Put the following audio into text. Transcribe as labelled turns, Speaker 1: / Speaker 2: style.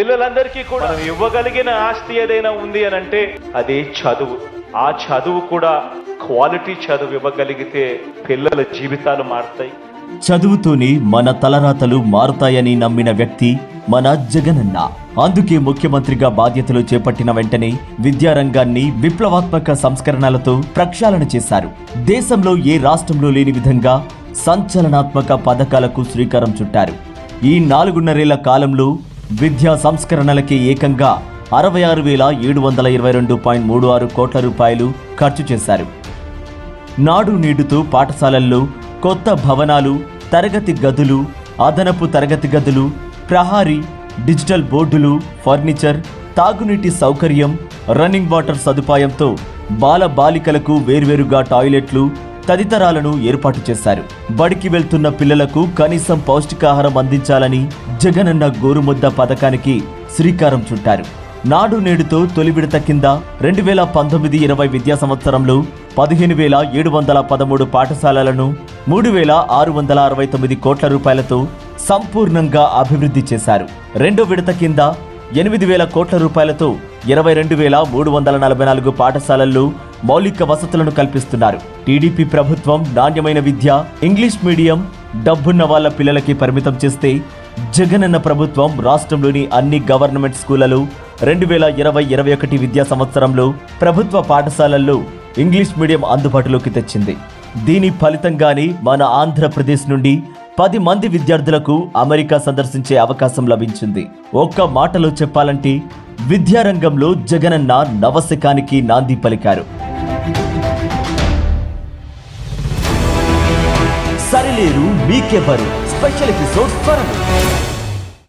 Speaker 1: పిల్లలందరికీ కూడా మనం ఇవ్వగలిగిన ఆస్తి ఏదైనా ఉంది అని అంటే అది చదువు. ఆ చదువు కూడా క్వాలిటీ చదువు ఇవ్వగలిగితే పిల్లల జీవితాలు మారుతాయి.
Speaker 2: చదువుతోనే మన తలరాతలు మారుతాయని నమ్మిన వ్యక్తి మన జగనన్న. అందుకే ముఖ్యమంత్రిగా బాధ్యతలు చేపట్టిన వెంటనే విద్యారంగాన్ని విప్లవాత్మక సంస్కరణలతో ప్రక్షాళన చేశారు. దేశంలో ఏ రాష్ట్రంలో లేని విధంగా సంచలనాత్మక పథకాలకు శ్రీకారం చుట్టారు. ఈ నాలుగున్నరేళ్ళ కాలంలో విద్యా సంస్కరణలకి ఏకంగా అరవై ఆరు వేల ఏడు వందల ఇరవై రెండు పాయింట్ మూడు ఆరు కోట్ల రూపాయలు ఖర్చు చేశారు. నాడు నేడుతో పాఠశాలల్లో కొత్త భవనాలు తరగతి గదులు అదనపు తరగతి గదులు ప్రహారీ డిజిటల్ బోర్డులు ఫర్నిచర్ తాగునీటి సౌకర్యం రన్నింగ్ వాటర్ సదుపాయంతో బాల బాలికలకు వేర్వేరుగా టాయిలెట్లు తదితరాలను ఏర్పాటు చేశారు. బడికి వెళ్తున్న పిల్లలకు కనీసం పౌష్టికాహారం అందించాలని జగనన్న గోరుముద్ద పథకానికి శ్రీకారం చుట్టారు. నాడు నేడుతో తొలి విడత కింద రెండు వేల పంతొమ్మిది ఇరవై విద్యా సంవత్సరంలో పదిహేను వేల ఏడు వందల పదమూడు పాఠశాలలను మూడు వేల ఆరు వందల అరవై తొమ్మిది కోట్ల రూపాయలతో సంపూర్ణంగా అభివృద్ధి చేశారు. రెండో విడత కింద ఎనిమిది వేల కోట్ల రూపాయలతో ఇరవై రెండు వేల మూడు వందల నలభై నాలుగు పాఠశాలల్లో మౌలిక వసతులను కల్పిస్తున్నారు. టీడీపీ ప్రభుత్వం నాణ్యమైన విద్య ఇంగ్లీష్ మీడియం డబ్బున్న వాళ్ళ పిల్లలకి పరిమితం చేస్తే జగనన్న ప్రభుత్వం రాష్ట్రంలోని అన్ని గవర్నమెంట్ స్కూళ్ళలో రెండు వేల ఇరవై ఇరవై ఒకటి విద్యా సంవత్సరంలో ప్రభుత్వ పాఠశాలల్లో ఇంగ్లీష్ మీడియం అందుబాటులోకి తెచ్చింది. దీని ఫలితంగానే మన ఆంధ్రప్రదేశ్ నుండి పది మంది విద్యార్థులకు అమెరికా సందర్శించే అవకాశం లభించింది. ఒక్క మాటలో చెప్పాలంటే విద్యారంగంలో జగనన్న నవశకానికి నాంది పలికారు. సరిలేరు మీకెవరు స్పెషల్ ఎపిసోడ్ త్వరలో.